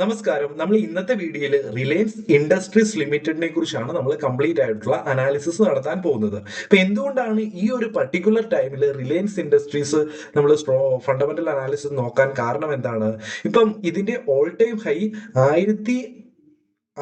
നമസ്കാരം. നമ്മൾ ഇന്നത്തെ വീഡിയോയിൽ റിലയൻസ് ഇൻഡസ്ട്രീസ് ലിമിറ്റഡിനെ കുറിച്ചാണ് നമ്മൾ കംപ്ലീറ്റ് ആയിട്ടുള്ള അനാലിസിസ് നടത്താൻ പോകുന്നത്. അപ്പൊ എന്തുകൊണ്ടാണ് ഈ ഒരു പർട്ടിക്കുലർ ടൈമിൽ റിലയൻസ് ഇൻഡസ്ട്രീസ് നമ്മൾ ഫണ്ടമെന്റൽ അനാലിസിസ് നോക്കാൻ കാരണം എന്താണ്? ഇപ്പം ഇതിന്റെ ഓൾ ടൈം ഹൈ ആയിരത്തി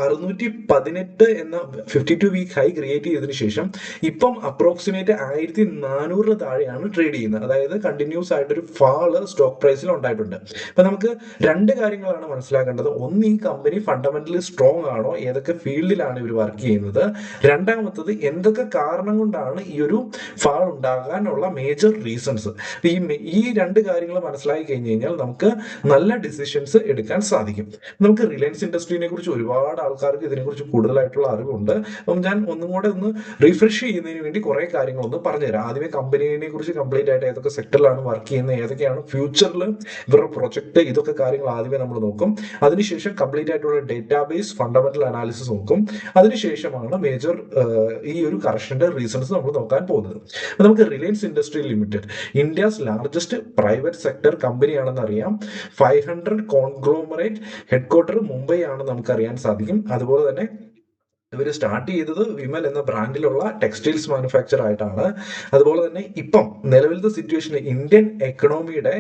അറുന്നൂറ്റി പതിനെട്ട് എന്ന fifty two week high create ചെയ്തതിനു ശേഷം ഇപ്പം അപ്രോക്സിമേറ്റ് ആയിരത്തി നാനൂറിന് താഴെയാണ് ട്രേഡ് ചെയ്യുന്നത്. അതായത് കണ്ടിന്യൂസ് ആയിട്ടൊരു ഫാൾ സ്റ്റോക്ക് പ്രൈസിൽ ഉണ്ടായിട്ടുണ്ട്. അപ്പൊ നമുക്ക് രണ്ട് കാര്യങ്ങളാണ് മനസ്സിലാക്കേണ്ടത്. ഒന്ന് ഈ കമ്പനി ഫണ്ടമെന്റലി സ്ട്രോങ് ആണോ? ഏതൊക്കെ ഫീൽഡിലാണ് ഇവർ വർക്ക് ചെയ്യുന്നത്? രണ്ടാമത്തത് എന്തൊക്കെ കാരണം കൊണ്ടാണ് ഈ ഒരു ഫാൾ ഉണ്ടാകാനുള്ള മേജർ റീസൺസ് ഈ ഈ രണ്ട് കാര്യങ്ങൾ മനസ്സിലാക്കി കഴിഞ്ഞു കഴിഞ്ഞാൽ നമുക്ക് നല്ല ഡിസിഷൻസ് എടുക്കാൻ സാധിക്കും. നമുക്ക് റിലയൻസ് ഇൻഡസ്ട്രീനെ കുറിച്ച് ഒരുപാട് ആൾക്കാർക്ക് ഇതിനെക്കുറിച്ച് കൂടുതലായിട്ടുള്ള അറിവുണ്ട്. അപ്പം ഞാൻ ഒന്നും കൂടെ ഒന്ന് റിഫ്രഷ് ചെയ്യുന്നതിന് വേണ്ടി കുറെ കാര്യങ്ങളൊന്ന് പറഞ്ഞുതരാം. ആദ്യമേ കമ്പനീനെ കുറിച്ച് കംപ്ലീറ്റ് ആയിട്ട് ഏതൊക്കെ സെക്ടറിലാണ് വർക്ക് ചെയ്യുന്നത് ഏതൊക്കെയാണ് ഫ്യൂച്ചറിൽ ഇവരുടെ പ്രൊജക്ട് ഇതൊക്കെ കാര്യങ്ങൾ ആദ്യമേ നമ്മൾ നോക്കും. അതിനുശേഷം കംപ്ലീറ്റ് ആയിട്ടുള്ള ഡേറ്റാബേസ് ഫണ്ടമെന്റൽ അനാലിസിസ് നോക്കും. അതിനുശേഷമാണ് മേജർ ഈ ഒരു കറക്ഷന്റെ റീസൺസ് നമ്മൾ നോക്കാൻ പോകുന്നത്. നമുക്ക് Reliance industry limited India's largest private sector കമ്പനിയാണെന്ന് അറിയാം. Five hundred conglomerate headquarter Mumbai ആണെന്ന് നമുക്ക് അറിയാൻ സാധിക്കും അതുപോലെ തന്നെ ഇവർ സ്റ്റാർട്ട് ചെയ്തത് വിമൽ എന്ന ബ്രാൻഡിലുള്ള ടെക്സ്റ്റൈൽസ് മാനുഫാക്ചർ ആയിട്ടാണ്. അതുപോലെ തന്നെ ഇപ്പം നിലവിലത്തെ സിറ്റുവേഷൻ ഇന്ത്യൻ എക്കണോമിയുടെ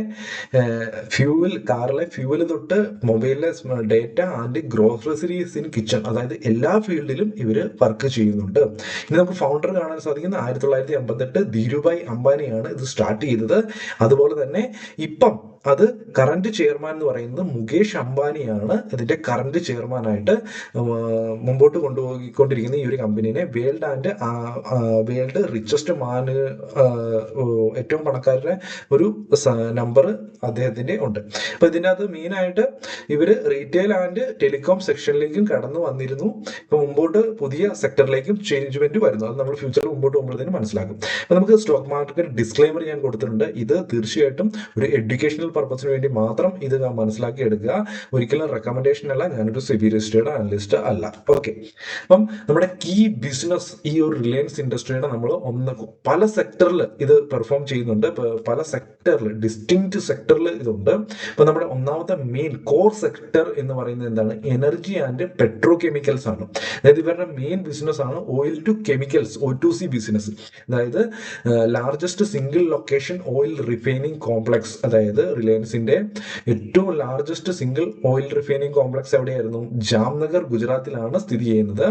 ഫ്യൂവൽ കാറിലെ ഫ്യൂവൽ തൊട്ട് മൊബൈലിലെ data and groceries in kitchen അതായത് എല്ലാ ഫീൽഡിലും ഇവർ വർക്ക് ചെയ്യുന്നുണ്ട്. ഇനി നമുക്ക് ഫൗണ്ടർ കാണാൻ സാധിക്കുന്ന ആയിരത്തി തൊള്ളായിരത്തി അമ്പത്തെട്ട് ധീരുഭായ് അംബാനിയാണ് ഇത് സ്റ്റാർട്ട് ചെയ്തത്. അതുപോലെ തന്നെ ഇപ്പം അത് കറന്റ് ചെയർമാൻ എന്ന് പറയുന്നത് മുകേഷ് അംബാനിയാണ്. ഇതിന്റെ കറന്റ് ചെയർമാനായിട്ട് മുമ്പോട്ട് കൊണ്ടുപോയിക്കൊണ്ടിരിക്കുന്ന ഈ ഒരു കമ്പനീനെ world and world richest man ഏറ്റവും പണക്കാരുടെ ഒരു നമ്പർ അദ്ദേഹത്തിന്റെ ഉണ്ട്. അപ്പൊ ഇതിനകത്ത് അകത്ത് മെയിൻ ആയിട്ട് ഇവർ റീറ്റെയിൽ ആൻഡ് ടെലികോം സെക്ഷനിലേക്കും കടന്നു വന്നിരുന്നു. ഇപ്പൊ മുമ്പോട്ട് പുതിയ സെക്ടറിലേക്കും ചേഞ്ച്മെന്റ് വരുന്നു. അത് നമ്മൾ ഫ്യൂച്ചറിൽ മുമ്പോട്ട് പോകുമ്പോഴത്തേനും മനസ്സിലാക്കും. അപ്പൊ നമുക്ക് സ്റ്റോക്ക് മാർക്കറ്റ് ഡിസ്ക്ലൈമർ ഞാൻ കൊടുത്തിട്ടുണ്ട്. ഇത് തീർച്ചയായിട്ടും ഒരു എഡ്യൂക്കേഷണൽ പർപ്പസിന് വേണ്ടി മാത്രം ഇത് മനസ്സിലാക്കി എടുക്കുക. ഒരിക്കലും റെക്കമെൻഡേഷൻ അല്ല ഞാനൊരു സിബി രജിസ്റ്റേഡ് അനലിസ്റ്റ് അല്ല. ഓക്കെ അപ്പം നമ്മുടെ കീ ബിസിനസ് ഈ ഒരു റിലയൻസ് ഇൻഡസ്ട്രിയുടെ നമ്മൾ ഒന്ന് പല സെക്ടറിൽ ഇത് പെർഫോം ചെയ്യുന്നുണ്ട്. പല സെക്ടറിൽ ഡിസ്റ്റിങ് സെക്ടറിൽ ഇതുണ്ട്. ഇപ്പൊ നമ്മുടെ ഒന്നാമത്തെ മെയിൻ കോർ സെക്ടർ എന്ന് പറയുന്നത് എന്താണ്? എനർജി ആൻഡ് പെട്രോ കെമിക്കൽസ് ആണ്. അതായത് ഇവരുടെ മെയിൻ ബിസിനസ് ആണ് oil to chemicals O two C business അതായത് largest single location oil refining complex അതായത് റിലയൻസിന്റെ ഏറ്റവും largest single oil refining complex എവിടെയായിരുന്നു? ജാംനഗർ ഗുജറാത്തിലാണ് സ്ഥിതി ചെയ്യുന്നത്.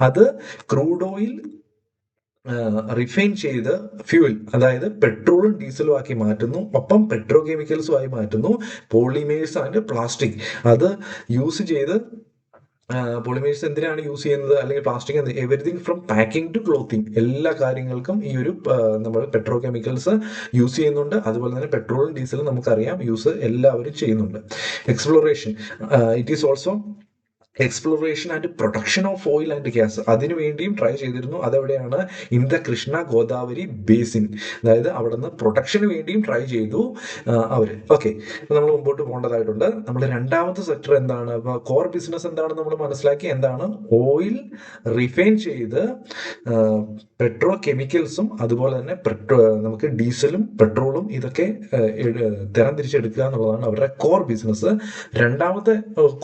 അത് ക്രൂഡ് ഓയിൽ റിഫൈൻ ചെയ്ത് ഫ്യൂൽ അതായത് പെട്രോളും ഡീസലും ആക്കി മാറ്റുന്നു. ഒപ്പം പെട്രോ കെമിക്കൽസും ആയി മാറ്റുന്നു. പോളിമേഴ്സ് ആൻഡ് പ്ലാസ്റ്റിക് അത് യൂസ് ചെയ്ത് പോളിമേഴ്സ് എന്തിനാണ് യൂസ് ചെയ്യുന്നത്? അല്ലെങ്കിൽ പ്ലാസ്റ്റിക് എന്ത് everything from packing to clothing എല്ലാ കാര്യങ്ങൾക്കും ഈ ഒരു നമ്മൾ പെട്രോ കെമിക്കൽസ് യൂസ് ചെയ്യുന്നുണ്ട്. അതുപോലെ തന്നെ പെട്രോളും ഡീസലും നമുക്കറിയാം യൂസ് എല്ലാവരും ചെയ്യുന്നുണ്ട്. Exploration it is also exploration and production of oil and gas അതിനു വേണ്ടിയും ട്രൈ ചെയ്തിരുന്നു. അതെവിടെയാണ്? In the Krishna Godavari basin അതായത് അവിടെ നിന്ന് പ്രൊഡക്ഷന് വേണ്ടിയും ട്രൈ ചെയ്തു അവർ ഓക്കെ നമ്മൾ മുമ്പോട്ട് പോകേണ്ടതായിട്ടുണ്ട്. നമ്മൾ രണ്ടാമത്തെ സെക്ടർ എന്താണ്? കോർ ബിസിനസ് എന്താണെന്ന് നമ്മൾ മനസ്സിലാക്കി. എന്താണ്? ഓയിൽ റിഫൈൻ ചെയ്ത് പെട്രോ കെമിക്കൽസും അതുപോലെ തന്നെ പെട്രോ നമുക്ക് ഡീസലും പെട്രോളും ഇതൊക്കെ തരം തിരിച്ചെടുക്കുക എന്നുള്ളതാണ് അവരുടെ കോർ ബിസിനസ് രണ്ടാമത്തെ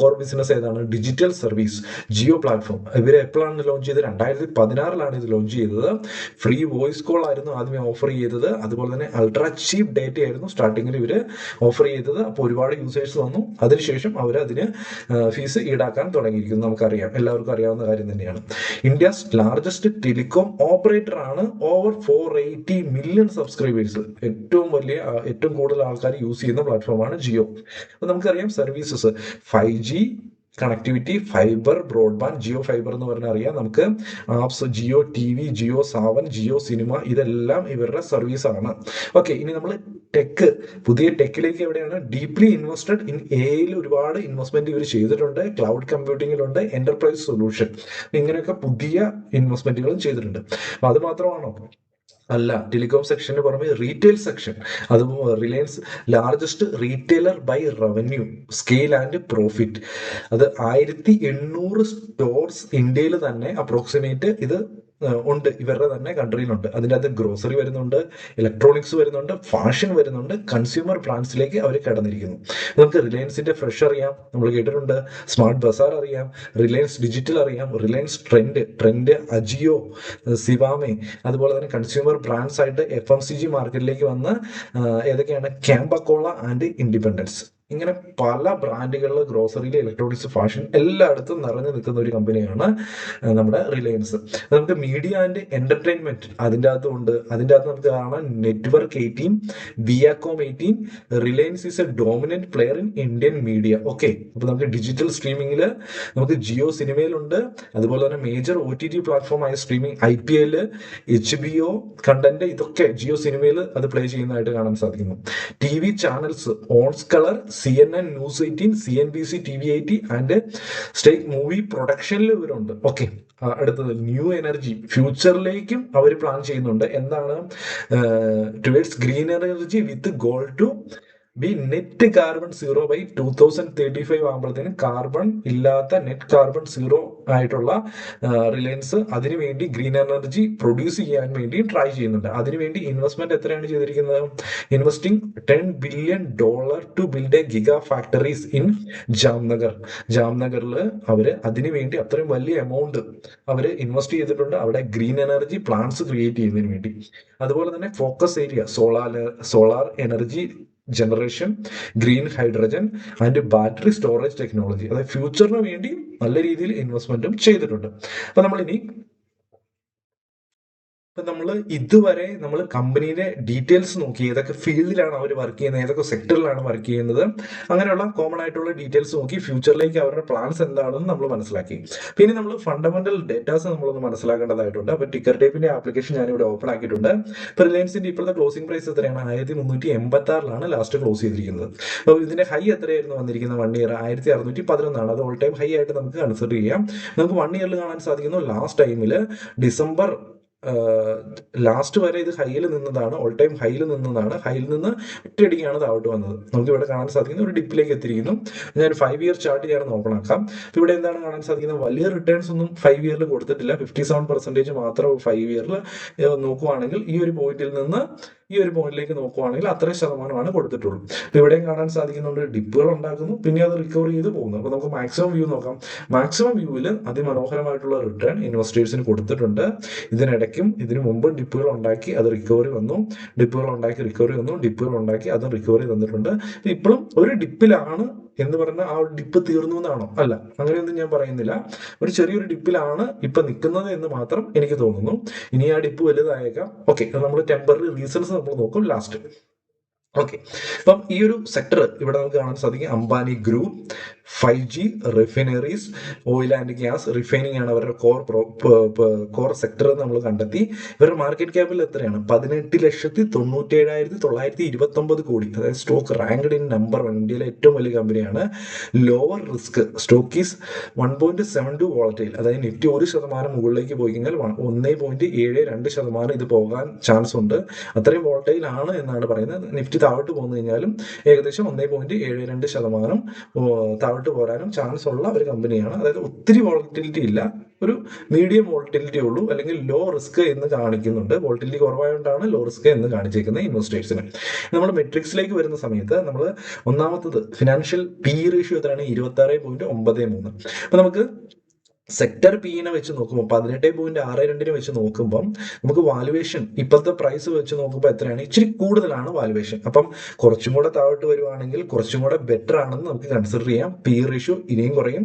കോർ ബിസിനസ് ഏതാണ്? Digital service Jio platform. ഇവർ എപ്പോഴാണ് ലോഞ്ച് ചെയ്തത്? രണ്ടായിരത്തി പതിനാറിലാണ് ഇത് ലോഞ്ച് ചെയ്തത്. ഫ്രീ വോയിസ് കോൾ ആയിരുന്നു ആദ്യമേ ഓഫർ ചെയ്തത്. അതുപോലെ തന്നെ അൾട്രാ ചീപ്പ് ഡേറ്റ ആയിരുന്നു സ്റ്റാർട്ടിങ്ങിൽ ഇവർ ഓഫർ ചെയ്തത്. അപ്പോൾ ഒരുപാട് യൂസേഴ്സ് വന്നു. അതിനുശേഷം അവർ അതിന് ഫീസ് ഈടാക്കാൻ തുടങ്ങിയിരിക്കുന്നു. നമുക്കറിയാം. എല്ലാവർക്കും അറിയാവുന്ന കാര്യം തന്നെയാണ്. ഇന്ത്യസ് ലാർജസ്റ്റ് ടെലികോം ഓപ്പറേറ്റർ ആണ് over four eighty million subscribers ഏറ്റവും വലിയ ഏറ്റവും കൂടുതൽ ആൾക്കാർ യൂസ് ചെയ്യുന്ന പ്ലാറ്റ്ഫോമാണ് ജിയോ. അപ്പോൾ നമുക്കറിയാം services five G connectivity fibre broadband Jio fibre എന്ന് പറഞ്ഞാൽ അറിയാം. നമുക്ക് apps Jio T V Jio Saavn Jio Cinema ഇതെല്ലാം ഇവരുടെ സർവീസ് ആണ്. ഓക്കെ ഇനി നമ്മൾ ടെക്ക് പുതിയ ടെക്കിലേക്ക് എവിടെയാണ്? ഡീപ്ലി ഇൻവെസ്റ്റഡ് ഇൻ എയിൽ ഒരുപാട് ഇൻവെസ്റ്റ്മെന്റ് ഇവർ ചെയ്തിട്ടുണ്ട്. ക്ലൗഡ് കമ്പ്യൂട്ടിങ്ങിലുണ്ട് എന്റർപ്രൈസ് സൊല്യൂഷൻ ഇങ്ങനെയൊക്കെ പുതിയ ഇൻവെസ്റ്റ്മെന്റുകളും ചെയ്തിട്ടുണ്ട്. അത് മാത്രമാണോ? അല്ല ടെലികോം സെക്ഷന് പുറമെ റീറ്റെയിൽ സെക്ഷൻ അത് Reliance largest retailer by revenue scale and profit അത് ആയിരത്തി എണ്ണൂറ് സ്റ്റോർസ് ഇന്ത്യയിൽ തന്നെ അപ്രോക്സിമേറ്റ് ഇത് ഉണ്ട്. ഇവരുടെ തന്നെ കൺട്രിയിലുണ്ട് അതിന്റെ അകത്ത് ഗ്രോസറി വരുന്നുണ്ട് ഇലക്ട്രോണിക്സ് വരുന്നുണ്ട് ഫാഷൻ വരുന്നുണ്ട് കൺസ്യൂമർ ബ്രാൻഡ്സിലേക്ക് അവർ കടന്നിരിക്കുന്നു. നമുക്ക് റിലയൻസിന്റെ ഫ്രഷ് അറിയാം. നമ്മൾ കേട്ടിട്ടുണ്ട്. സ്മാർട്ട് ബസാർ അറിയാം. റിലയൻസ് ഡിജിറ്റൽ അറിയാം. Reliance trend trend Ajio Zivame അതുപോലെ തന്നെ കൺസ്യൂമർ ബ്രാൻഡ്സ് ആയിട്ട് എഫ് എം സി ജി മാർക്കറ്റിലേക്ക് വന്ന് ഏതൊക്കെയാണ്? ക്യാമ്പക്കോള ആൻഡ് ഇൻഡിപെൻഡൻസ് ഇങ്ങനെ പല ബ്രാൻഡുകളിൽ ഗ്രോസറിയിൽ ഇലക്ട്രോണിക്സ് ഫാഷൻ എല്ലായിടത്തും നിറഞ്ഞു നിൽക്കുന്ന ഒരു കമ്പനിയാണ് നമ്മുടെ റിലയൻസ് നമുക്ക് മീഡിയ ആൻഡ് എന്റർടൈൻമെന്റ് അതിന്റെ അകത്തുണ്ട് അതിന്റെ അകത്ത് നമുക്ക് കാണാം network eighteen Viacom eighteen Reliance is a dominant player in Indian media okay അപ്പോൾ നമുക്ക് ഡിജിറ്റൽ സ്ട്രീമിംഗിൽ നമുക്ക് ജിയോ സിനിമയിലുണ്ട് അതുപോലെ തന്നെ major O T T പ്ലാറ്റ്ഫോമായ streaming I P L H B O content ഇതൊക്കെ ജിയോ സിനിമയിൽ അത് പ്ലേ ചെയ്യുന്നതായിട്ട് കാണാൻ സാധിക്കുന്നു. T V channels owns colour C N N news eighteen C N B C T V eighty and state movie പ്രൊഡക്ഷനിൽ ഇവരുണ്ട്. Okay. അടുത്തത് new energy. ഫ്യൂച്ചറിലേക്കും അവർ പ്ലാൻ ചെയ്യുന്നുണ്ട്. എന്താണ്? Towards green energy with goal to be net carbon zero by two thousand thirty five ആകുമ്പോഴത്തേന് carbon ഇല്ലാത്ത net carbon zero ആയിട്ടുള്ള Reliance അതിനുവേണ്ടി green energy produce ചെയ്യാൻ വേണ്ടി ട്രൈ ചെയ്യുന്നുണ്ട്. അതിനുവേണ്ടി ഇൻവെസ്റ്റ്മെന്റ് എത്രയാണ് ചെയ്തിരിക്കുന്നത്? Investing ten billion dollar to build a giga factories in Jamnagar. ജാംനഗറിൽ അവർ അതിനുവേണ്ടി അത്രയും വലിയ എമൗണ്ട് അവർ ഇൻവെസ്റ്റ് ചെയ്തിട്ടുണ്ട്. അവിടെ ഗ്രീൻ എനർജി പ്ലാന്റ്സ് ക്രിയേറ്റ് ചെയ്യുന്നതിന് വേണ്ടി. അതുപോലെ തന്നെ focus area solar solar energy generation green hydrogen and battery storage technology അതായത് ഫ്യൂച്ചറിന് വേണ്ടി നല്ല രീതിയിൽ ഇൻവെസ്റ്റ്മെന്റും ചെയ്തിട്ടുണ്ട്. അപ്പൊ നമ്മൾ ഇനി ഇപ്പൊ നമ്മൾ ഇതുവരെ നമ്മൾ കമ്പനിയുടെ ഡീറ്റെയിൽസ് നോക്കി ഏതൊക്കെ ഫീൽഡിലാണ് അവർ വർക്ക് ചെയ്യുന്നത് ഏതൊക്കെ സെക്ടറിലാണ് വർക്ക് ചെയ്യുന്നത് അങ്ങനെയുള്ള കോമൺ ആയിട്ടുള്ള ഡീറ്റെയിൽസ് നോക്കി ഫ്യൂച്ചറിലേക്ക് അവരുടെ പ്ലാൻസ് എന്താണെന്ന് നമ്മൾ മനസ്സിലാക്കി. പിന്നെ നമ്മൾ ഫണ്ടമെന്റൽ ഡേറ്റാസ് നമ്മളൊന്ന് മനസ്സിലാക്കേണ്ടതായിട്ടുണ്ട്. അപ്പൊ ടിക്കർ ടേപ്പിന്റെ ആപ്ലിക്കേഷൻ ഞാൻ ഇവിടെ ഓപ്പൺ ആക്കിയിട്ടുണ്ട്. ഇപ്പൊ റിലയൻസിന്റെ ഇപ്പോഴത്തെ ക്ലോസിംഗ് പ്രൈസ് എത്രയാണ്? ആയിരത്തി മുന്നൂറ്റി എൺപത്തി ആറിലാണ് ലാസ്റ്റ് ക്ലോസ് ചെയ്തിരിക്കുന്നത്. അപ്പോൾ ഇതിന്റെ ഹൈ എത്രയായിരുന്നു വന്നിരിക്കുന്ന വൺ ഇയർ? ആയിരത്തി അറുന്നൂറ്റി പതിനൊന്നാണ് അത് ഓൾ ടൈം ഹൈ ആയിട്ട് നമുക്ക് കൺസിഡർ ചെയ്യാം. നമുക്ക് വൺ ഇയറിൽ കാണാൻ സാധിക്കുന്നു ലാസ്റ്റ് ടൈമിൽ ഡിസംബർ ലാസ്റ്റ് വരെ ഇത് ഹൈയിൽ നിന്നതാണ് ഓൾ ടൈം ഹൈയിൽ നിന്നതാണ്. ഹൈയിൽ നിന്ന് ഒറ്റയടിക്കാണ് താഴോട്ട് വന്നത്. നമുക്ക് ഇവിടെ കാണാൻ സാധിക്കുന്നത് ഒരു ഡിപ്പിലേക്ക് എത്തിയിരിക്കുന്നു. ഞാൻ ഫൈവ് ഇയർ ചാർട്ട് ഞാൻ ഓപ്പൺ ആക്കാം. ഇവിടെ എന്താണ് കാണാൻ സാധിക്കുന്നത്? വലിയ റിട്ടേൺസ് ഒന്നും ഫൈവ് ഇയറിൽ കൊടുത്തിട്ടില്ല. ഫിഫ്റ്റി സെവൻ പെർസെന്റേജ് മാത്രം ഫൈവ് ഇയറിൽ നോക്കുവാണെങ്കിൽ ഈ ഒരു പോയിന്റിൽ നിന്ന് ഈ ഒരു പോയിന്റിലേക്ക് നോക്കുവാണെങ്കിൽ അത്രയും ശതമാനമാണ് കൊടുത്തിട്ടുള്ളൂ. ഇവിടെയും കാണാൻ സാധിക്കുന്നുണ്ട്. ഡിപ്പുകൾ ഉണ്ടാക്കുന്നു. പിന്നെ അത് റിക്കവർ ചെയ്ത് പോകുന്നു. അപ്പൊ നമുക്ക് മാക്സിമം വ്യൂ നോക്കാം. മാക്സിമം വ്യൂവിൽ അതിമനോഹരമായിട്ടുള്ള റിട്ടേൺ ഇൻവെസ്റ്റേഴ്സിന് കൊടുത്തിട്ടുണ്ട്. ഇതിനിടയ്ക്കും ഇതിനു മുമ്പ് ഡിപ്പുകൾ ഉണ്ടാക്കി അത് റിക്കവറി വന്നു. ഡിപ്പുകൾ ഉണ്ടാക്കി റിക്കവറി വന്നു. ഡിപ്പുകൾ ഉണ്ടാക്കി അത് റിക്കവറി തന്നിട്ടുണ്ട്. ഇപ്പോഴും ഒരു ഡിപ്പിലാണ് എന്ന് പറഞ്ഞ ആ ഒരു ഡിപ്പ് തീർന്നു എന്നാണോ? അല്ല അങ്ങനെയൊന്നും ഞാൻ പറയുന്നില്ല. ഒരു ചെറിയൊരു ഡിപ്പിലാണ് ഇപ്പൊ നിൽക്കുന്നത് എന്ന് മാത്രം എനിക്ക് തോന്നുന്നു. ഇനി ആ ഡിപ്പ് വലുതായേക്കാം. ഓക്കെ നമ്മൾ ടെമ്പററി റീസൺസ് നമ്മൾ നോക്കും ലാസ്റ്റ് ഓക്കെ അപ്പം ഈ ഒരു സെക്ടർ ഇവിടെ നമുക്ക് കാണാൻ സാധിക്കും. Ambani group. Five G refineries oil and gas refining ആണ് അവരുടെ കോർ കോർ സെക്ടർ നമ്മൾ കണ്ടെത്തി. ഇവരുടെ മാർക്കറ്റ് ക്യാപിൽ എത്രയാണ്? പതിനെട്ട് ലക്ഷത്തി തൊണ്ണൂറ്റി ഏഴായിരത്തി തൊള്ളായിരത്തി ഇരുപത്തി ഒമ്പത് കോടി. അതായത് stock ranked in number one ഇന്ത്യയിലെ ഏറ്റവും വലിയ കമ്പനിയാണ് lower risk stock is one point seven two volatile അതായത് നിഫ്റ്റി ഒരു ശതമാനം മുകളിലേക്ക് പോയി കഴിഞ്ഞാൽ ഒന്നേ പോയിന്റ് ഏഴ് രണ്ട് ശതമാനം ഇത് പോകാൻ ചാൻസ് ഉണ്ട്. അത്രയും വോളറ്റൈൽ ആണ് എന്നാണ് പറയുന്നത്. നിഫ്റ്റി താഴോട്ട് പോന്നു കഴിഞ്ഞാലും ഏകദേശം ഒന്നേ പോയിന്റ് ഏഴ് രണ്ട് ശതമാനം താഴോട്ട് പോരാനും ചാൻസ് ഉള്ള ഒരു കമ്പനിയാണ് അതായത് ഒത്തിരി വോളറ്റിലിറ്റി ഇല്ല. ഒരു മീഡിയം വോളറ്റിലിറ്റി ഉള്ളൂ. അല്ലെങ്കിൽ ലോ റിസ്ക് എന്ന് കാണിക്കുന്നുണ്ട്. വോളറ്റിലിറ്റി കുറവായതുകൊണ്ടാണ് ലോ റിസ്ക് എന്ന് കാണിച്ചേക്കുന്നത് ഇൻവെസ്റ്റേഴ്സിന് നമ്മൾ മെട്രിക്സിലേക്ക് വരുന്ന സമയത്ത് നമ്മൾ ഒന്നാമത്തത് ഫിനാൻഷ്യൽ പി റേഷ്യോ എത്രയാണ്? ഇരുപത്തി ആറ് പോയിന്റ് ഒമ്പത് മൂന്ന്. അപ്പൊ നമുക്ക് സെക്ടർ പിന്നെ വെച്ച് നോക്കുമ്പോൾ പതിനെട്ട് പോയിന്റ് ആറ് രണ്ടിന് വെച്ച് നോക്കുമ്പോൾ നമുക്ക് വാലുവേഷൻ ഇപ്പോഴത്തെ പ്രൈസ് വെച്ച് നോക്കുമ്പോൾ എത്രയാണ്? ഇച്ചിരി കൂടുതലാണ് വാലുവേഷൻ അപ്പം കുറച്ചും കൂടെ താഴോട്ട് വരുവാണെങ്കിൽ കുറച്ചും കൂടെ ബെറ്റർ ആണെന്ന് നമുക്ക് കൺസിഡർ ചെയ്യാം. പി റേഷ്യോ ഇനിയും കുറയും.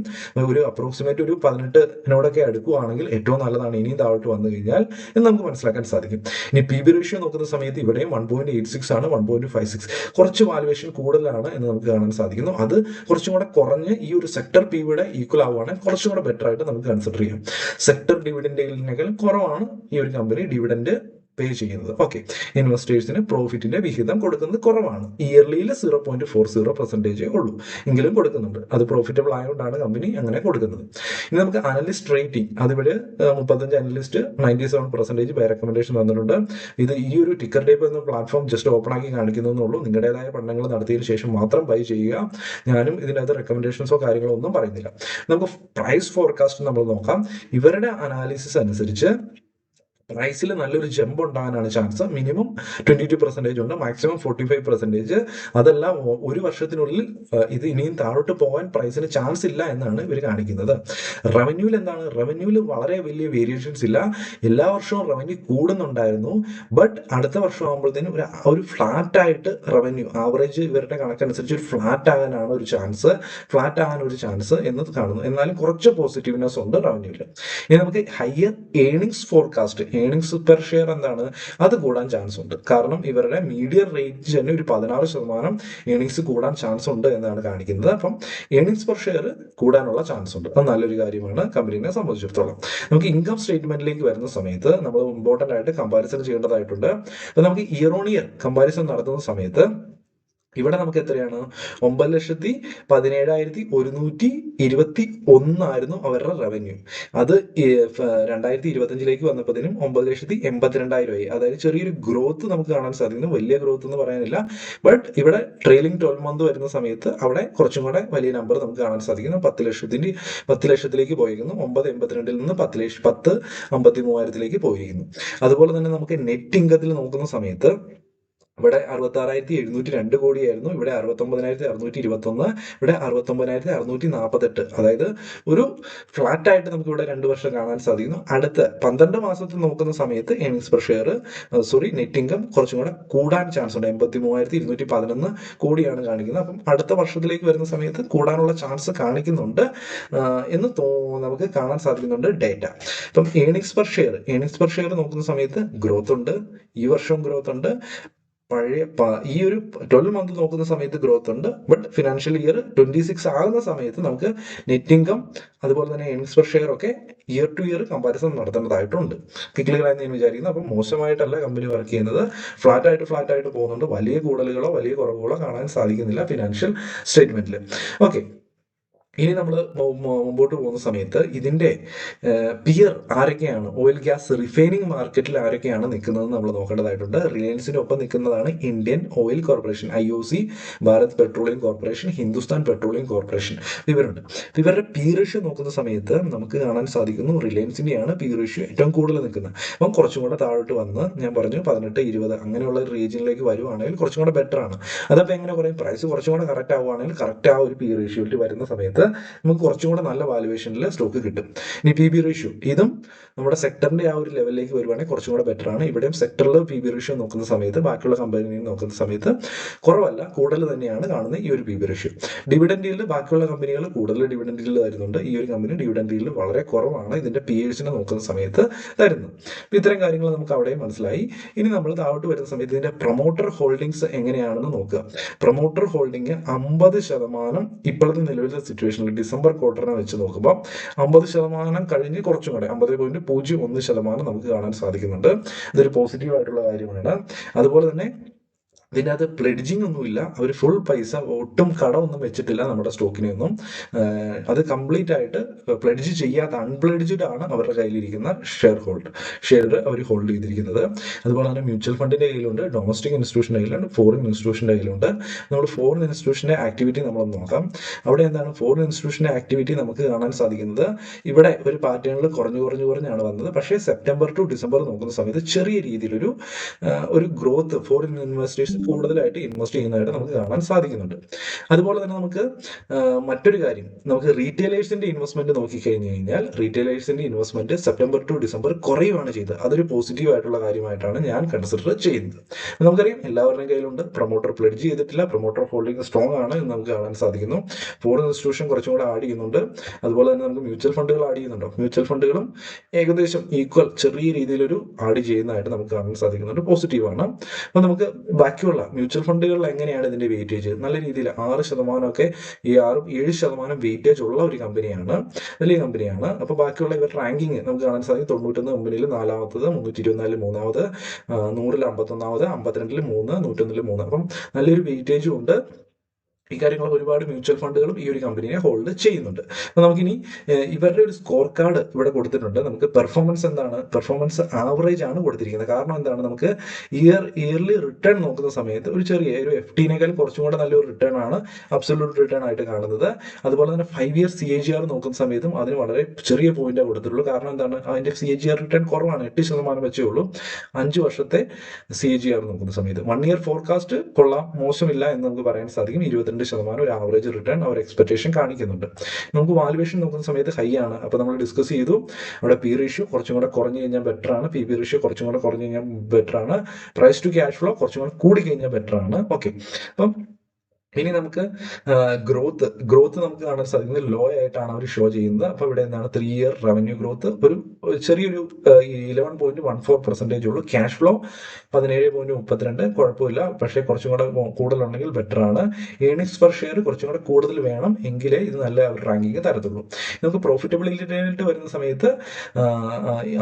ഒരു അപ്രോക്സിമേറ്റ് ഒരു പതിനെട്ടിനോടൊക്കെ അടുക്കുവാണെങ്കിൽ ഏറ്റവും നല്ലതാണ് ഇനിയും താഴോട്ട് വന്നു കഴിഞ്ഞാൽ എന്ന് നമുക്ക് മനസ്സിലാക്കാൻ സാധിക്കും. ഇനി പി ബി റേഷ്യോ നോക്കുന്ന സമയത്ത് ഇവിടെയും വൺ പോയിന്റ് എയ്റ്റ് സിക്സ് ആണ് വൺ പോയിന്റ് ഫൈവ് സിക്സ് കുറച്ച് വാലുവേഷൻ കൂടുതലാണ് എന്ന് നമുക്ക് കാണാൻ സാധിക്കുന്നു. അത് കുറച്ചും കൂടെ കുറഞ്ഞ് ഈ ഒരു സെക്ടർ പി യുടെ ഈക്വൽ ആവുകയാണെങ്കിൽ കുറച്ചും കൂടെ ബെറ്റർ ആയിട്ട് നമുക്ക് കൺസിഡർ ചെയ്യാം. സെക്ടർ ഡിവിഡൻഡിനേക്കാൾ കുറവാണ് ഈ ഒരു കമ്പനി ഡിവിഡൻഡ് പേ ചെയ്യുന്നത്. ഓക്കെ ഇൻവെസ്റ്റേഴ്സിന് പ്രോഫിറ്റിന്റെ വിഹിതം കൊടുക്കുന്നത് കുറവാണ്. ഇയർലിയിൽ സീറോ പോയിന്റ് ഫോർ സീറോ പെർസെന്റേജേ ഉള്ളൂ. എങ്കിലും കൊടുക്കുന്നുണ്ട്. അത് പ്രോഫിറ്റബിൾ ആയതുകൊണ്ടാണ് കമ്പനി അങ്ങനെ കൊടുക്കുന്നത്. ഇനി നമുക്ക് അനലിസ്റ്റ് റേറ്റിംഗ് അതിവിടെ മുപ്പത്തഞ്ച് analyst ninety seven percentage buy recommendation വന്നിട്ടുണ്ട് ഇത് ഈ ഒരു ടിക്കർ ടേപ്പ് എന്ന പ്ലാറ്റ്ഫോം ജസ്റ്റ് ഓപ്പൺ ആക്കി കാണിക്കുന്നതെന്നുള്ളൂ നിങ്ങളുടേതായ പഠനങ്ങൾ നടത്തിയതിനു ശേഷം മാത്രം ബൈ ചെയ്യുക. ഞാനും ഇതിനകത്ത് റെക്കമെൻഡേഷൻസോ കാര്യങ്ങളോ ഒന്നും പറയുന്നില്ല. നമുക്ക് പ്രൈസ് ഫോർകാസ്റ്റ് നമ്മൾ നോക്കാം. ഇവരുടെ അനാലിസിസ് അനുസരിച്ച് പ്രൈസിൽ നല്ലൊരു jump ഉണ്ടാകാനാണ് chance minimum twenty two percentage ഉണ്ട്. മാക്സിമം ഫോർട്ടി ഫൈവ് പെർസെന്റേജ് അതെല്ലാം ഒരു വർഷത്തിനുള്ളിൽ ഇത് ഇനിയും താഴോട്ട് പോകാൻ പ്രൈസിന് ചാൻസ് ഇല്ല എന്നാണ് ഇവർ കാണിക്കുന്നത്. റവന്യൂവിൽ എന്താണ്? റവന്യൂവിൽ വളരെ വലിയ വേരിയേഷൻസ് ഇല്ല. എല്ലാ വർഷവും റവന്യൂ കൂടുന്നുണ്ടായിരുന്നു. ബട്ട് അടുത്ത വർഷം ആകുമ്പോഴത്തേനും ഒരു ഒരു ഫ്ലാറ്റ് ആയിട്ട് റവന്യൂ ആവറേജ് ഇവരുടെ കണക്കനുസരിച്ച് ഒരു ഫ്ലാറ്റ് ആകാനാണ് ഒരു ചാൻസ് ഫ്ലാറ്റ് ആകാൻ ഒരു ചാൻസ് എന്ന് കാണുന്നു. എന്നാലും കുറച്ച് പോസിറ്റീവ്നെസ് ഉണ്ട് റവന്യൂവിൽ ഇനി നമുക്ക് higher earnings forecast earnings per share എന്താണ്? അത് കൂടാൻ ചാൻസ് ഉണ്ട്. കാരണം ഇവരുടെ മീഡിയം റേഞ്ച് തന്നെ ഒരു പതിനാറ് ശതമാനം ഏണിങ്സ് കൂടാൻ ചാൻസ് ഉണ്ട് എന്നാണ് കാണിക്കുന്നത്. അപ്പം ഏണിങ്സ് പെർ ഷെയർ കൂടാനുള്ള ചാൻസ് ഉണ്ട്. അത് നല്ലൊരു കാര്യമാണ്. കമ്പനീനെ സംബന്ധിച്ചിടത്തോളം. നമുക്ക് ഇൻകം സ്റ്റേറ്റ്മെന്റിലേക്ക് വരുന്ന സമയത്ത് നമ്മൾ ഇമ്പോർട്ടന്റ് ആയിട്ട് കമ്പാരിസൺ ചെയ്യേണ്ടതായിട്ടുണ്ട്. അപ്പം നമുക്ക് ഇയർ ഓൺ ഇയർ കമ്പാരിസൺ നടത്തുന്ന സമയത്ത് ഇവിടെ നമുക്ക് എത്രയാണ്? ഒമ്പത് ലക്ഷത്തി പതിനേഴായിരത്തി ഒരുന്നൂറ്റി ഇരുപത്തി ഒന്നായിരുന്നു അവരുടെ റവന്യൂ അത് രണ്ടായിരത്തി ഇരുപത്തഞ്ചിലേക്ക് വന്നപ്പോഴത്തേനും ഒമ്പത് ലക്ഷത്തി എൺപത്തിരണ്ടായിരം ആയി. അതായത് ചെറിയൊരു ഗ്രോത്ത് നമുക്ക് കാണാൻ സാധിക്കുന്നു. വലിയ ഗ്രോത്ത് എന്ന് പറയാനില്ല. ബട്ട് ഇവിടെ ട്രെയിലിംഗ് ട്വൽവ് മന്ത് വരുന്ന സമയത്ത് അവിടെ കുറച്ചും കൂടെ വലിയ നമ്പർ നമുക്ക് കാണാൻ സാധിക്കുന്നു. പത്ത് ലക്ഷത്തിന്റെ പത്ത് ലക്ഷത്തിലേക്ക് പോയിരിക്കുന്നു ഒമ്പത് എൺപത്തിരണ്ടിൽ നിന്ന് പത്ത് ലക്ഷം പത്ത് അമ്പത്തി മൂവായിരത്തിലേക്ക് പോയിരിക്കുന്നു അതുപോലെ തന്നെ നമുക്ക് നെറ്റ് ഇൻകത്തിൽ നോക്കുന്ന സമയത്ത് ഇവിടെ അറുപത്തി ആറായിരത്തി എഴുന്നൂറ്റി രണ്ട് കോടിയായിരുന്നു. ഇവിടെ അറുപത്തി ഒമ്പതിനായിരത്തി അറുന്നൂറ്റി ഇരുപത്തി ഒന്ന് ഇവിടെ അറുപത്തി ഒമ്പതിനായിരത്തി അറുന്നൂറ്റി നാൽപ്പത്തെട്ട് അതായത് ഒരു ഫ്ലാറ്റ് ആയിട്ട് നമുക്ക് ഇവിടെ രണ്ട് വർഷം കാണാൻ സാധിക്കുന്നു. അടുത്ത പന്ത്രണ്ട് മാസത്തിൽ നോക്കുന്ന സമയത്ത് earnings per share sorry net income കുറച്ചും കൂടെ കൂടാൻ ചാൻസ് ഉണ്ട്. എൺപത്തി മൂവായിരത്തി ഇരുന്നൂറ്റി പതിനൊന്ന് കോടിയാണ് കാണിക്കുന്നത്. അപ്പം അടുത്ത വർഷത്തിലേക്ക് വരുന്ന സമയത്ത് കൂടാനുള്ള ചാൻസ് കാണിക്കുന്നുണ്ട് എന്ന് തോ നമുക്ക് കാണാൻ സാധിക്കുന്നുണ്ട് ഡേറ്റ അപ്പം earnings per share earnings per share നോക്കുന്ന സമയത്ത് ഗ്രോത്ത് ഉണ്ട്. ഈ വർഷവും ഗ്രോത്ത് ഉണ്ട്. പഴയ ഈ ഒരു ട്വൽവ് മന്ത് നോക്കുന്ന സമയത്ത് ഗ്രോത്ത് ഉണ്ട്. But financial year twenty six ആകുന്ന സമയത്ത് നമുക്ക് നെറ്റ് ഇൻകം അതുപോലെ തന്നെ ഏണിങ്സ് പെർ ഷെയർ ഒക്കെ ഇയർ ടു ഇയർ കമ്പാരിസൺ നടത്തേണ്ടതായിട്ടുണ്ട്. ക്ലിയർ ആയി ഞാൻ വിചാരിക്കുന്നു. അപ്പം മോശമായിട്ടല്ല കമ്പനി വർക്ക് ചെയ്യുന്നത്. ഫ്ലാറ്റ് ആയിട്ട് ഫ്ലാറ്റ് ആയിട്ട് പോകുന്നുണ്ട്. വലിയ കൂടലുകളോ വലിയ കുറവുകളോ കാണാൻ സാധിക്കുന്നില്ല ഫിനാൻഷ്യൽ സ്റ്റേറ്റ്മെന്റിൽ ഓക്കെ ഇനി നമ്മൾ മുമ്പോട്ട് പോകുന്ന സമയത്ത് ഇതിന്റെ പിയർ ആരൊക്കെയാണ്? ഓയിൽ ഗ്യാസ് റിഫൈനിങ് മാർക്കറ്റിൽ ആരൊക്കെയാണ് നിൽക്കുന്നത് നമ്മൾ നോക്കേണ്ടതായിട്ടുണ്ട്. റിലയൻസിന്റെ ഒപ്പം നിൽക്കുന്നതാണ് Indian oil corporation I O C Bharat petroleum corporation Hindustan petroleum corporation ഇവരുണ്ട്. ഇവരുടെ പി റേഷ്യോ നോക്കുന്ന സമയത്ത് നമുക്ക് കാണാൻ സാധിക്കുന്നു റിലയൻസിന്റെയാണ് പി റേഷ്യോ ഏറ്റവും കൂടുതൽ നിൽക്കുന്നത്. അപ്പം കുറച്ചും കൂടെ താഴോട്ട് വന്ന് ഞാൻ പറഞ്ഞു പതിനെട്ട് ഇരുപത് അങ്ങനെയുള്ള റീജിയനിലേക്ക് വരുവാണെങ്കിൽ കുറച്ചും കൂടെ ബെറ്റർ ആണ് അതപ്പോൾ എങ്ങനെ പറയും പ്രൈസ് കുറച്ചും കൂടെ കറക്റ്റ് ആവുകയാണെങ്കിൽ കറക്റ്റ് ആ ഒരു പി റേഷ്യോയിൽ വരുന്ന സമയത്ത് നമുക്ക് കുറച്ചും കൂടെ നല്ല വാലുവേഷനിൽ സ്റ്റോക്ക് കിട്ടും. ഇനി പി ബി റേഷ്യോ ഇതും നമ്മുടെ സെക്ടറിന്റെ ആ ഒരു ലെവലിലേക്ക് വരുവാണെങ്കിൽ കുറച്ചും കൂടെ ബെറ്റർ ആണ്. ഇവിടെയും സെക്ടറിൽ പി ബി റേഷ്യോ നോക്കുന്ന സമയത്ത് ബാക്കിയുള്ള കമ്പനിയിൽ നോക്കുന്ന സമയത്ത് കുറവല്ല കൂടുതൽ തന്നെയാണ് കാണുന്നത് ഈ ഒരു പി ബി റേഷ്യോ ഡിവിഡൻഡ് ബാക്കിയുള്ള കമ്പനികൾ കൂടുതൽ ഡിവിഡൻഡ് yield തരുന്നുണ്ട്. ഈ ഒരു കമ്പനി ഡിവിഡൻഡ് വളരെ കുറവാണ് ഇതിന്റെ പി എച്ചിനെ നോക്കുന്ന സമയത്ത് തരുന്നത് ഇത്തരം കാര്യങ്ങൾ നമുക്ക് അവിടെ മനസ്സിലായി. ഇനി നമ്മൾ താഴോട്ട് വരുന്ന സമയത്ത് ഇതിന്റെ പ്രൊമോട്ടർ ഹോൾഡിങ്സ് എങ്ങനെയാണെന്ന് നോക്കുക. പ്രൊമോട്ടർ ഹോൾഡിംഗ് അമ്പത് ശതമാനം ഇപ്പോഴത്തെ നിലവിലെ സിറ്റുവേഷനിൽ ഡിസംബർ ക്വാർട്ടറിനെ വെച്ച് നോക്കുമ്പോൾ അമ്പത് ശതമാനം കഴിഞ്ഞ് കുറച്ചും കൂടെ അമ്പത് പോയിന്റ് പൂജ്യം ഒന്ന് ശതമാനം നമുക്ക് കാണാൻ സാധിക്കുന്നുണ്ട്. ഇതൊരു പോസിറ്റീവ് ആയിട്ടുള്ള കാര്യമാണ്. അതുപോലെ തന്നെ ഇതിന്റെ അകത്ത് പ്ലെഡ്ജിങ് ഒന്നുമില്ല. അവർ ഫുൾ പൈസ ഒട്ടും കടമൊന്നും വെച്ചിട്ടില്ല നമ്മുടെ സ്റ്റോക്കിനെയൊന്നും ആഹ് അത് കംപ്ലീറ്റ് ആയിട്ട് പ്ലഡ്ജ് ചെയ്യാത്ത അൺപ്ലെഡ്ജ്ഡ് ആണ് അവരുടെ കയ്യിലിരിക്കുന്ന ഷെയർ ഹോൾഡ് ഷെയർ അവർ ഹോൾഡ് ചെയ്തിരിക്കുന്നത്. അതുപോലെ തന്നെ മ്യൂച്വൽ ഫണ്ടിന്റെ കയ്യിലുണ്ട് ഡൊമസ്റ്റിക് ഇൻസ്റ്റിറ്റ്യൂഷന്റെ കയ്യിലുണ്ട് ഫോറിൻ ഇൻസ്റ്റിറ്റ്യൂഷന്റെ കയ്യിലുണ്ട്. നമ്മൾ ഫോറിൻ ഇൻസ്റ്റിറ്റ്യൂഷന്റെ ആക്ടിവിറ്റി നമ്മൾ നോക്കാം. അവിടെ എന്താണ് ഫോറിൻ ഇൻസ്റ്റിറ്റ്യൂഷന്റെ ആക്ടിവിറ്റി നമുക്ക് കാണാൻ സാധിക്കുന്നത്? ഇവിടെ ഒരു പാറ്റേണിൽ കുറഞ്ഞു കുറഞ്ഞു കുറഞ്ഞാണ് വന്നത്. പക്ഷേ സെപ്റ്റംബർ ടു ഡിസംബർ നോക്കുന്ന സമയത്ത് ചെറിയ രീതിയിലൊരു ഒരു ഗ്രോത്ത് ഫോറിൻ ഇൻവെസ്റ്റേഴ്സ് കൂടുതലായിട്ട് ഇൻവെസ്റ്റ് ചെയ്യുന്നതായിട്ട് നമുക്ക് കാണാൻ സാധിക്കുന്നുണ്ട്. അതുപോലെ തന്നെ നമുക്ക് മറ്റൊരു കാര്യം. നമുക്ക് റീറ്റെയിലേഴ്സിന്റെ ഇൻവെസ്റ്റ്മെന്റ് നോക്കിക്കഴിഞ്ഞു കഴിഞ്ഞാൽ റീറ്റെയിലേഴ്സിന്റെ ഇൻവെസ്റ്റ്മെന്റ് സെപ്റ്റംബർ ടു ഡിസംബർ കുറയുവാണ് ചെയ്തത്. അതൊരു പോസിറ്റീവ് ആയിട്ടുള്ള കാര്യമായിട്ടാണ് ഞാൻ കൺസിഡർ ചെയ്യുന്നത്. നമുക്കറിയാം എല്ലാവരുടെയും കയ്യിലുണ്ട്. പ്രൊമോട്ടർ പ്ലെഡ്ജ് ചെയ്തിട്ടില്ല. പ്രൊമോട്ടർ ഹോൾഡിംഗ് സ്ട്രോങ് ആണ് എന്ന് നമുക്ക് കാണാൻ സാധിക്കുന്നു. ഫോറിൻ ഇൻസ്റ്റിറ്റ്യൂഷൻ കുറച്ചും കൂടെ ആഡ് ചെയ്യുന്നുണ്ട്. അതുപോലെ തന്നെ നമുക്ക് മ്യൂച്വൽ ഫണ്ടുകൾ ആഡ് ചെയ്യുന്നുണ്ടോ. മ്യൂച്വൽ ഫണ്ടുകളും ഏകദേശം ഈക്വൽ ചെറിയ രീതിയിലൊരു ആഡ് ചെയ്യുന്നതായിട്ട് നമുക്ക് കാണാൻ സാധിക്കുന്നുണ്ട്. പോസിറ്റീവാണ് അപ്പോൾ നമുക്ക് ബാക്കിയുള്ള മ്യൂച്വൽ ഫണ്ടുകളിൽ എങ്ങനെയാണ് ഇതിന്റെ വെയിറ്റേജ് നല്ല രീതിയിൽ ആറ് ശതമാനമൊക്കെ ഈ ആറും ഏഴ് ശതമാനം വെയിറ്റേജ് ഉള്ള ഒരു കമ്പനിയാണ് വലിയ കമ്പനിയാണ് അപ്പോൾ ബാക്കിയുള്ള ഇവരുടെ റാങ്കിങ് നമുക്ക് കാണാൻ സാധിക്കും. തൊണ്ണൂറ്റൊന്ന് കമ്പനിയിൽ നാലാമത്തത് മുന്നൂറ്റി ഇരുപത്തിനാലിൽ മൂന്നാമത് നൂറിൽ അമ്പത്തൊന്നാമത് അമ്പത്തിരണ്ടിൽ മൂന്ന് നൂറ്റൊന്നിൽ മൂന്ന്. അപ്പം നല്ലൊരു വെയിറ്റേജും ഉണ്ട്. ഈ കാര്യങ്ങൾ ഒരുപാട് മ്യൂച്വൽ ഫണ്ടുകളും ഈ ഒരു കമ്പനിയെ ഹോൾഡ് ചെയ്യുന്നുണ്ട്. അപ്പോൾ നമുക്കിനി ഇവരുടെ ഒരു സ്കോർ കാർഡ് ഇവിടെ കൊടുത്തിട്ടുണ്ട്. നമുക്ക് പെർഫോമൻസ് എന്താണ്? പെർഫോമൻസ് ആവറേജ് ആണ് കൊടുത്തിരിക്കുന്നത്. കാരണം എന്താണ്? നമുക്ക് ഇയർ ഇയർലി റിട്ടേൺ നോക്കുന്ന സമയത്ത് ഒരു ചെറിയ ഒരു എഫ് ടിനേക്കാൾ കുറച്ചും കൂടെ നല്ലൊരു റിട്ടേൺ ആണ് അബ്സൊല്യൂട്ട് റിട്ടേൺ ആയിട്ട് കാണുന്നത്. അതുപോലെ തന്നെ five year C A G R നോക്കുന്ന സമയത്തും അതിന് വളരെ ചെറിയ പോയിന്റ് കൊടുത്തിട്ടുള്ളൂ. കാരണം എന്താണ്? അതിന്റെ C A G R return കുറവാണ്. എട്ട് ശതമാനം വെച്ചേ ഉള്ളൂ. അഞ്ച് വർഷത്തെ സി എ ജി ആർ നോക്കുന്ന സമയത്ത്. വൺ ഇയർ ഫോർകാസ്റ്റ് കൊള്ളാം മോശമില്ല എന്ന് നമുക്ക് പറയാൻ സാധിക്കും. ഇരുപത്തിരണ്ട് ശതമാനം ഒരു ആവറേജ് റിട്ടേൺ അവർ എക്സ്പെക്ടേഷൻ കാണിക്കുന്നുണ്ട്. നമുക്ക് വാലുവേഷൻ നോക്കുന്ന സമയത്ത് ഹൈ ആണ്. അപ്പോൾ നമ്മൾ ഡിസ്കസ് ചെയ്തു. അവിടെ പി റേഷ്യോ കുറച്ചും കൂടെ കുറഞ്ഞു കഴിഞ്ഞാൽ ബെറ്റർ ആണ്. പി ബി റേഷ്യോ കുറച്ചും കൂടെ കുറഞ്ഞു കഴിഞ്ഞാൽ ബെറ്റർ ആണ്. പ്രൈസ് ടു ക്യാഷ് ഫ്ലോ കുറച്ചും കൂടെ കൂടി കഴിഞ്ഞാൽ ബെറ്റർ ആണ്. ഓക്കെ അപ്പം ഇനി നമുക്ക് ഗ്രോത്ത് ഗ്രോത്ത് നമുക്ക് കാണാൻ സാധിക്കുന്നത് ലോ ആയിട്ടാണ് അവർ ഷോ ചെയ്യുന്നത്. അപ്പോൾ ഇവിടെ എന്താണ് ത്രീ ഇയർ റവന്യൂ ഗ്രോത്ത് ഒരു ചെറിയൊരു eleven point one four percentage ഉള്ളൂ. ക്യാഷ് ഫ്ലോ പതിനേഴ് പോയിന്റ് മുപ്പത്തിരണ്ട്. കുഴപ്പമില്ല. പക്ഷേ കുറച്ചും കൂടെ കൂടുതലുണ്ടെങ്കിൽ ബെറ്റർ ആണ്. ഏണിങ്സ് പെർ ഷെയർ കുറച്ചും കൂടെ കൂടുതൽ വേണം എങ്കിലേ ഇത് നല്ല ഒരു റാങ്കിങ് തരത്തുള്ളൂ. നമുക്ക് പ്രോഫിറ്റബിലിറ്റി വരുന്ന സമയത്ത്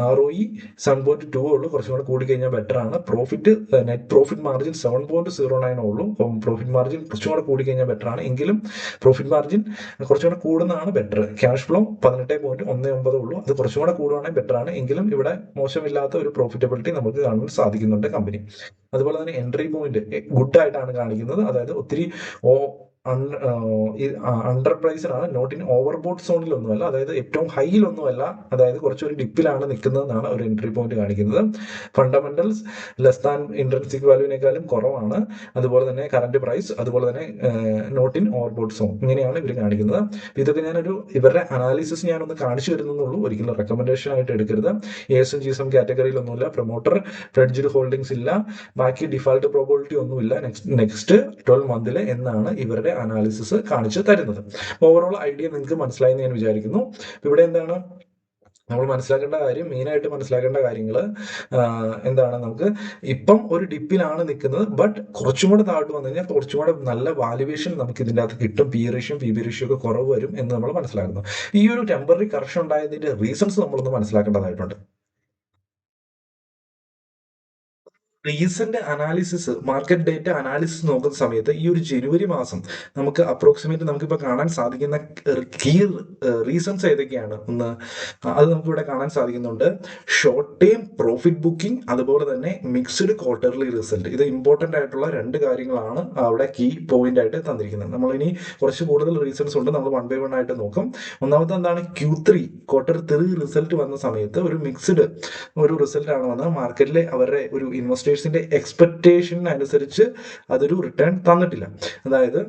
R O E seven point two ഉള്ളൂ. കുറച്ചും കൂടെ കൂടി കഴിഞ്ഞാൽ ബെറ്റർ ആണ്. Profit net profit margin seven point zero nine ഉള്ളൂ. പ്രോഫിറ്റ് മാർജിൻ കുറച്ചും കൂടെ കൂടി കഴിഞ്ഞാൽ ബെറ്റർ ആണ്. എങ്കിലും പ്രോഫിറ്റ് മാർജിൻ കുറച്ചുകൂടെ കൂടുന്നതാണ് ബെറ്റർ ക്യാഷ് ഫ്ലോ പതിനെട്ട് പോയിന്റ് ഒന്ന് ഒമ്പത് ഉള്ളൂ. അത് കുറച്ചുകൂടെ കൂടുവാണെങ്കിൽ ബെറ്റർ ആണ്. എങ്കിലും ഇവിടെ മോശമില്ലാത്ത ഒരു പ്രോഫിറ്റബിലിറ്റി നമുക്ക് കാണാൻ സാധിക്കുന്നുണ്ട് കമ്പനി അതുപോലെ തന്നെ എൻട്രി പോയിന്റ് ഗുഡ് ആയിട്ടാണ് കാണിക്കുന്നത്. അതായത് ഒത്തിരി ഓ അണ്ടർ പ്രൈസിലാണ് നോട്ട് ഇൻ ഓവർ ബോട്ട് സോണിലൊന്നുമല്ല അതായത് ഏറ്റവും ഹൈയിലൊന്നുമല്ല. അതായത് കുറച്ചൊരു ഡിപ്പിലാണ് നിൽക്കുന്നതെന്നാണ് ഒരു എൻട്രി പോയിന്റ് കാണിക്കുന്നത്. ഫണ്ടമെന്റൽസ് ലെസ് ദാൻ ഇൻട്രൻസിക് വാല്യൂവിനേക്കാളും കുറവാണ്. അതുപോലെ തന്നെ കറന്റ് പ്രൈസ് അതുപോലെ തന്നെ not in overbought zone ഇങ്ങനെയാണ് ഇവർ കാണിക്കുന്നത്. ഇതൊക്കെ ഞാനൊരു ഇവരുടെ അനാലിസിസ് ഞാനൊന്ന് കാണിച്ചു തരുന്നുള്ളൂ ഒരിക്കലും റെക്കമെൻഡേഷൻ ആയിട്ട് എടുക്കരുത്. എസും ജിസും കാറ്റഗറിയിലൊന്നുമില്ല പ്രൊമോട്ടർ ഫ്രെഡ്ജിഡ് ഹോൾഡിംഗ്സ് ഇല്ല. ബാക്കി ഡിഫാൾട്ട് പ്രോബിലിറ്റി ഒന്നുമില്ല. നെക്സ്റ്റ് നെക്സ്റ്റ് ട്വൽവ് മന്തിൽ എന്നാണ് ഇവരുടെ അനാലിസിസ് കാണിച്ചു തരുന്നത്. ഓവറോൾ ഐഡിയ നിങ്ങൾക്ക് മനസ്സിലായി എന്ന് ഞാൻ വിചാരിക്കുന്നു. ഇവിടെ എന്താണ്? നമ്മൾ മനസ്സിലാക്കേണ്ട കാര്യം മെയിനായിട്ട് മനസ്സിലാക്കേണ്ട കാര്യങ്ങൾ എന്താണ് നമുക്ക്? ഇപ്പം ഒരു ഡിപ്പിലാണ് നിൽക്കുന്നത് ബട്ട് കുറച്ചും കൂടെ താഴ്ത്തു വന്നു കഴിഞ്ഞാൽ കുറച്ചും കൂടെ നല്ല വാല്യുവേഷൻ നമുക്ക് ഇതിന്റെ അകത്ത് കിട്ടും. പി റേഷ്യം പി ബി റേഷ്യം ഒക്കെ കുറവ് വരും എന്ന് നമ്മൾ മനസ്സിലാക്കുന്നു. ഈ ഒരു ടെമ്പററി കറക്ഷൻ ഉണ്ടായതിന്റെ റീസൺസ് നമ്മളൊന്ന് മനസ്സിലാക്കേണ്ടതായിട്ടുണ്ട്. Recent analysis market data analysis നോക്കുന്ന സമയത്ത് ഈ ഒരു ജനുവരി മാസം നമുക്ക് അപ്രോക്സിമേറ്റ് നമുക്കിപ്പോൾ കാണാൻ സാധിക്കുന്ന കീ റീസൺസ് ഏതൊക്കെയാണ്? ഒന്ന് അത് നമുക്കിവിടെ കാണാൻ സാധിക്കുന്നുണ്ട്. ഷോർട്ട് ടൈം പ്രോഫിറ്റ് ബുക്കിംഗ് അതുപോലെ തന്നെ മിക്സ്ഡ് ക്വാർട്ടർലി റിസൾട്ട് ഇത് ഇമ്പോർട്ടന്റ് ആയിട്ടുള്ള രണ്ട് കാര്യങ്ങളാണ് അവിടെ കീ പോയിന്റ് ആയിട്ട് തന്നിരിക്കുന്നത്. നമ്മൾ ഇനി കുറച്ച് കൂടുതൽ റീസൺസ് ഉണ്ട് നമ്മൾ വൺ ബൈ വൺ ആയിട്ട് നോക്കും. ഒന്നാമത്തെ എന്താണ്? Q three quarter three result വന്ന സമയത്ത് ഒരു മിക്സ്ഡ് ഒരു റിസൾട്ട് ആണ് വന്നത് മാർക്കറ്റിലെ അവരുടെ ഒരു ഇൻവെസ്റ്റേഴ്സിന്റെ എക്സ്പെക്റ്റേഷൻ അനുസരിച്ച് അതൊരു റിട്ടേൺ തന്നിട്ടില്ല. അതായത്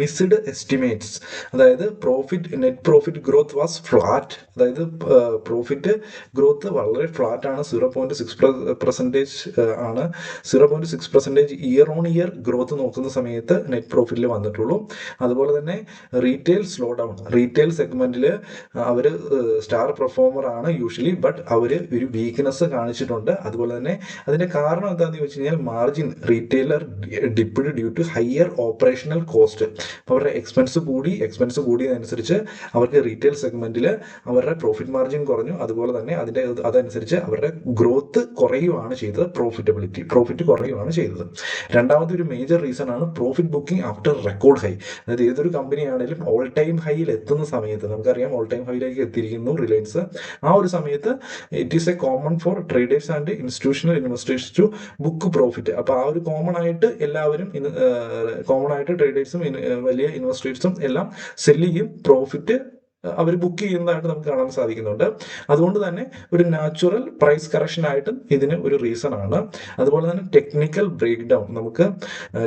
മിസ്ഡ് എസ്റ്റിമേറ്റ്സ് അതായത് profit net profit growth was flat അതായത് പ്രോഫിറ്റ് ഗ്രോത്ത് വളരെ ഫ്ലാറ്റ് ആണ്. സീറോ പോയിന്റ് സിക്സ് പെർസെന്റേജ് ആണ്. Zero point six percentage year on year growth നോക്കുന്ന സമയത്ത് നെറ്റ് പ്രോഫിറ്റിൽ വന്നിട്ടുള്ളൂ. അതുപോലെ തന്നെ റീറ്റെയിൽ സ്ലോ ഡൗൺ റീറ്റെയിൽ സെഗ്മെന്റിൽ അവർ സ്റ്റാർ പെർഫോമർ ആണ് യൂഷ്വലി ബട്ട് അവർ ഒരു വീക്ക്നെസ് കാണിച്ചിട്ടുണ്ട്. അതുപോലെ തന്നെ അതിന്റെ കാരണം എന്താണെന്ന് ചോദിച്ചു കഴിഞ്ഞാൽ margin retailer dipped due to higher operation operational cost അവരുടെ എക്സ്പെൻസ് കൂടി എക്സ്പെൻസ് കൂടിയതനുസരിച്ച് അവർക്ക് റീറ്റെയിൽ സെഗ്മെന്റിൽ അവരുടെ പ്രോഫിറ്റ് മാർജിൻ കുറഞ്ഞു. അതുപോലെ തന്നെ അതിന്റെ അതനുസരിച്ച് അവരുടെ ഗ്രോത്ത് കുറയുകയാണ് ചെയ്തത്. പ്രോഫിറ്റബിലിറ്റി പ്രോഫിറ്റ് കുറയുകയാണ് ചെയ്തത്. രണ്ടാമത്തെ ഒരു മേജർ റീസൺ ആണ് profit booking after record high അതായത് ഏതൊരു കമ്പനി ആണെങ്കിലും ഓൾ ടൈം ഹൈയിൽ എത്തുന്ന സമയത്ത് നമുക്കറിയാം ഓൾ ടൈം ഹൈയിലേക്ക് എത്തിയിരിക്കുന്നു റിലയൻസ് ആ ഒരു സമയത്ത് it is a common for traders and institutional investors to book profit അപ്പോൾ ആ ഒരു കോമൺ ആയിട്ട് എല്ലാവരും കോമൺ ആയിട്ട് ട്രേഡേഴ്സും വലിയ ഇൻവെസ്റ്റേഴ്സും എല്ലാം സെല്ല് ചെയ്യും. പ്രോഫിറ്റ് അവർ ബുക്ക് ചെയ്യുന്നതായിട്ട് നമുക്ക് കാണാൻ സാധിക്കുന്നുണ്ട്. അതുകൊണ്ട് തന്നെ ഒരു നാച്ചുറൽ പ്രൈസ് കറക്ഷൻ ആയിട്ടും ഇതിന് ഒരു റീസൺ ആണ്. അതുപോലെ തന്നെ ടെക്നിക്കൽ ബ്രേക്ക് ഡൗൺ നമുക്ക്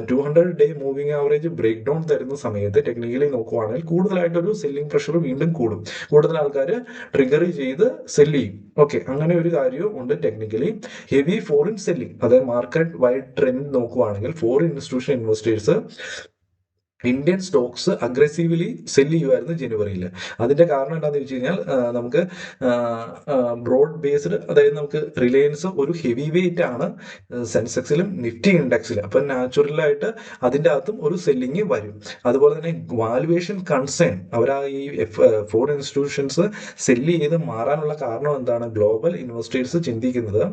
two hundred day moving average break down തരുന്ന സമയത്ത് ടെക്നിക്കലി നോക്കുവാണെങ്കിൽ കൂടുതലായിട്ടൊരു സെല്ലിംഗ് പ്രഷർ വീണ്ടും കൂടും. കൂടുതൽ ആൾക്കാർ ട്രിഗർ ചെയ്ത് സെല്ല് ചെയ്യും. ഓക്കെ അങ്ങനെ ഒരു കാര്യവും ഉണ്ട് ടെക്നിക്കലി ഹെവി ഫോറിൻ സെല്ലിംഗ് അതായത് മാർക്കറ്റ് വൈഡ് ട്രെൻഡ് നോക്കുവാണെങ്കിൽ foreign institution investors Indian stocks aggressively sell ചെയ്യുമായിരുന്നു ജനുവരിയിൽ അതിന്റെ കാരണം എന്താണെന്ന് വെച്ച് കഴിഞ്ഞാൽ നമുക്ക് ബ്രോഡ് ബേസ്ഡ് അതായത് നമുക്ക് റിലയൻസ് ഒരു ഹെവി വെയിറ്റ് ആണ് സെൻസെക്സിലും നിഫ്റ്റി ഇൻഡെക്സിലും അപ്പം നാച്ചുറലായിട്ട് അതിന്റെ അകത്തും ഒരു സെല്ലിങ് വരും. അതുപോലെ തന്നെ വാലുവേഷൻ കൺസേൺ അവരാ ഈ ഫോറിൻ ഇൻസ്റ്റിറ്റ്യൂഷൻസ് സെല്ല് ചെയ്ത് മാറാനുള്ള കാരണം എന്താണ്? ഗ്ലോബൽ ഇൻവെസ്റ്റേഴ്സ് ചിന്തിക്കുന്നത്.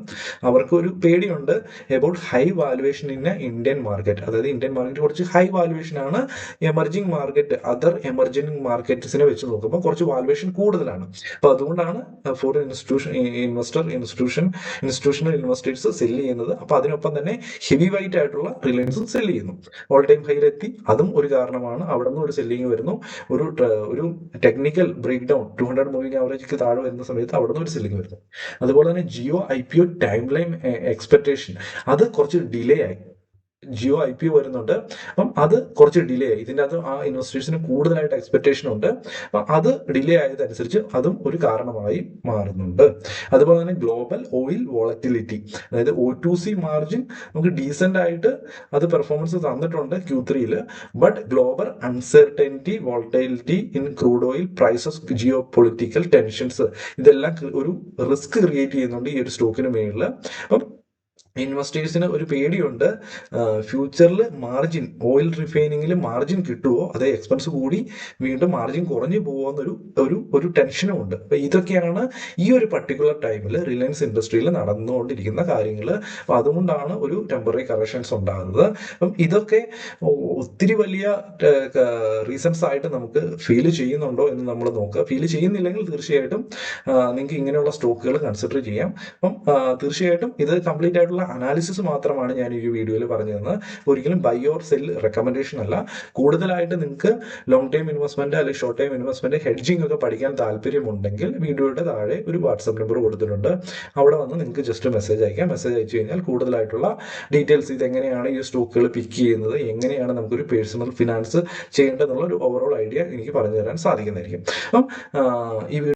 അവർക്ക് ഒരു പേടിയുണ്ട് about high valuation in Indian market അതായത് ഇന്ത്യൻ മാർക്കറ്റ് കുറച്ച് ഹൈ വാലുവേഷൻ ആണ് എമർജിങ് മാർക്കറ്റ് അതർ എമർജിങ് മാർക്കറ്റ്സിനെ വെച്ച് നോക്കുമ്പോൾ കുറച്ച് വാലുവേഷൻ കൂടുതലാണ്. അപ്പോൾ അതുകൊണ്ടാണ് foreign institution investor institution institutional investors sell ചെയ്യുന്നത്. അപ്പോൾ അതിനൊപ്പം തന്നെ ഹെവി വെയിറ്റ് ആയിട്ടുള്ള റിലയൻസും സെല്ല് ചെയ്യുന്നു. ഓൾ ടൈം ഹൈയിലെത്തി അതും ഒരു കാരണമാണ്. അവിടെ നിന്ന് ഒരു സെല്ലിങ് വരുന്നു. ഒരു ഒരു technical break down two hundred moving average താഴെ വരുന്ന സമയത്ത് അവിടെ നിന്ന് ഒരു സെല്ലിങ് വരുന്നു. അതുപോലെ തന്നെ Jio I P O time line expectation അത് കുറച്ച് ഡിലേ ആയി. ജിയോ ഐ പി ഒ വരുന്നുണ്ട്. അപ്പം അത് കുറച്ച് ഡിലേ ആയി. ഇതിന്റെ ആ ഇൻവെസ്റ്റേഴ്സിന് കൂടുതലായിട്ട് എക്സ്പെക്ടേഷൻ ഉണ്ട്. അപ്പം അത് ഡിലേ ആയതനുസരിച്ച് അതും ഒരു കാരണമായി മാറുന്നുണ്ട്. അതുപോലെ തന്നെ ഗ്ലോബൽ ഓയിൽ വോളറ്റിലിറ്റി അതായത് ഒ ടു സി മാർജിൻ നമുക്ക് ഡീസെന്റ് ആയിട്ട് അത് പെർഫോമൻസ് തന്നിട്ടുണ്ട് ക്യൂ ത്രീയിൽ but global uncertainty volatility in crude oil prices geopolitical tensions ഇതെല്ലാം ഒരു റിസ്ക് ക്രിയേറ്റ് ചെയ്യുന്നുണ്ട് ഈ ഒരു സ്റ്റോക്കിന് മേളിൽ അപ്പം ഇൻവെസ്റ്റേഴ്സിന് ഒരു പേടിയുണ്ട്. ഫ്യൂച്ചറിൽ മാർജിൻ ഓയിൽ റിഫൈനിങ്ങിൽ മാർജിൻ കിട്ടുമോ അതേ എക്സ്പെൻസ് കൂടി വീണ്ടും മാർജിൻ കുറഞ്ഞു പോകുമോ എന്നൊരു ഒരു ഒരു ടെൻഷനും ഉണ്ട്. അപ്പൊ ഇതൊക്കെയാണ് ഈ ഒരു പർട്ടിക്കുലർ ടൈമിൽ റിലയൻസ് ഇൻഡസ്ട്രിയിൽ നടന്നുകൊണ്ടിരിക്കുന്ന കാര്യങ്ങൾ അപ്പം അതുകൊണ്ടാണ് ഒരു ടെമ്പററി കറക്ഷൻസ് ഉണ്ടാകുന്നത്. അപ്പം ഇതൊക്കെ ഒത്തിരി വലിയ റീസൺസ് ആയിട്ട് നമുക്ക് ഫീൽ ചെയ്യുന്നുണ്ടോ എന്ന് നമ്മൾ നോക്കുക. ഫീൽ ചെയ്യുന്നില്ലെങ്കിൽ തീർച്ചയായിട്ടും നിങ്ങൾക്ക് ഇങ്ങനെയുള്ള സ്റ്റോക്കുകൾ കൺസിഡർ ചെയ്യാം. അപ്പം തീർച്ചയായിട്ടും ഇത് കംപ്ലീറ്റ് ആയിട്ടുള്ള അനാലിസിസ് മാത്രമാണ് ഞാൻ ഈ വീഡിയോയിൽ പറഞ്ഞു തന്നത് ഒരിക്കലും ബൈ ഓർ സെൽ റെക്കമെൻഡേഷൻ അല്ല. കൂടുതലായിട്ട് നിങ്ങൾക്ക് ലോങ് ടൈം ഇൻവെസ്റ്റ്മെന്റ് അല്ലെങ്കിൽ ഷോർട്ട് ടൈം ഇൻവെസ്റ്റ്മെന്റ് ഹെഡ്ജിങ് ഒക്കെ പഠിക്കാൻ താല്പര്യമുണ്ടെങ്കിൽ വീഡിയോയുടെ താഴെ ഒരു വാട്സപ്പ് നമ്പർ കൊടുത്തിട്ടുണ്ട്. അവിടെ വന്ന് നിങ്ങൾക്ക് ജസ്റ്റ് മെസ്സേജ് അയക്കാം. മെസ്സേജ് അയച്ചു കഴിഞ്ഞാൽ കൂടുതലായിട്ടുള്ള ഡീറ്റെയിൽസ് ഇത് എങ്ങനെയാണ് ഈ സ്റ്റോക്കുകൾ പിക്ക് ചെയ്യുന്നത് എങ്ങനെയാണ് നമുക്കൊരു പേഴ്സണൽ ഫിനാൻസ് ചെയ്യേണ്ടതെന്നുള്ള ഒരു ഓവറോൾ ഐഡിയ എനിക്ക് പറഞ്ഞു തരാൻ സാധിക്കുന്നതായിരിക്കും. അപ്പം ഈ